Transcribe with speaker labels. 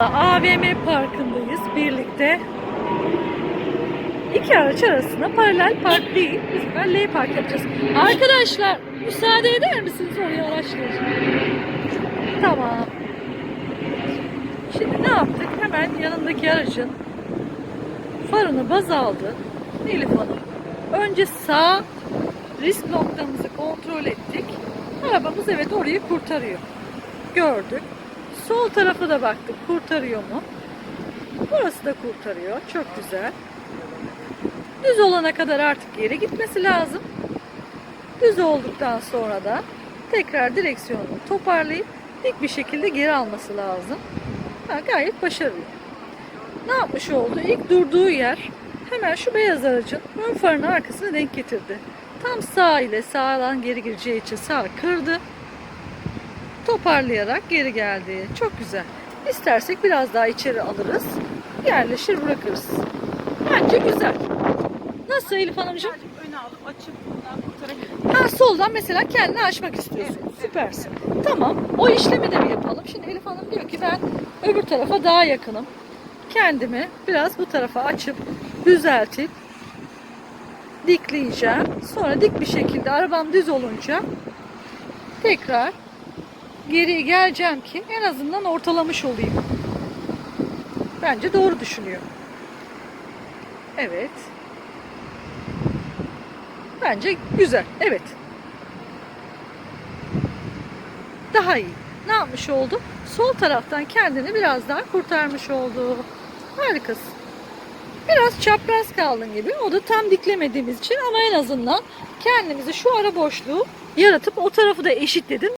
Speaker 1: AVM parkındayız birlikte. İki araç arasında paralel park değil. Bu sefer L park yapacağız. Arkadaşlar müsaade eder misiniz oraya araçlar? Tamam. Şimdi ne yaptık? Hemen yanındaki aracın farını baz aldı. Elif Hanım. Önce sağ risk noktamızı kontrol ettik. Arabamız evet orayı kurtarıyor. Gördük. Sol tarafa da baktık. Kurtarıyor mu? Burası da kurtarıyor. Çok güzel. Düz olana kadar artık geri gitmesi lazım. Düz olduktan sonra da tekrar direksiyonunu toparlayıp dik bir şekilde geri alması lazım. Ha, gayet başarılı. Ne yapmış oldu? İlk durduğu yer hemen şu beyaz aracın ön farının arkasına denk getirdi. Tam sağ ile sağdan geri gireceği için sağ kırdı. Toparlayarak geri geldi. Çok güzel. İstersek biraz daha içeri alırız. Yerleşir bırakırız. Bence güzel. Nasıl Elif Hanımcığım?
Speaker 2: Öne alıp açıp buradan kurtarabilirim.
Speaker 1: Ha soldan mesela kendini açmak istiyorsun.
Speaker 2: Evet, evet.
Speaker 1: Süpersin. Tamam. O işlemi de bir yapalım. Şimdi Elif Hanım diyor ki ben öbür tarafa daha yakınım. Kendimi biraz bu tarafa açıp düzeltip dikleyeceğim. Sonra dik bir şekilde arabam düz olunca tekrar geri geleceğim ki en azından ortalamış olayım. Bence doğru düşünüyor. Evet. Bence güzel. Evet. Daha iyi. Ne yapmış oldu? Sol taraftan kendini biraz daha kurtarmış oldu. Harikasın. Biraz çapraz kaldın gibi. O da tam diklemediğimiz için ama en azından kendimizi şu ara boşluğu yaratıp o tarafı da eşitledin.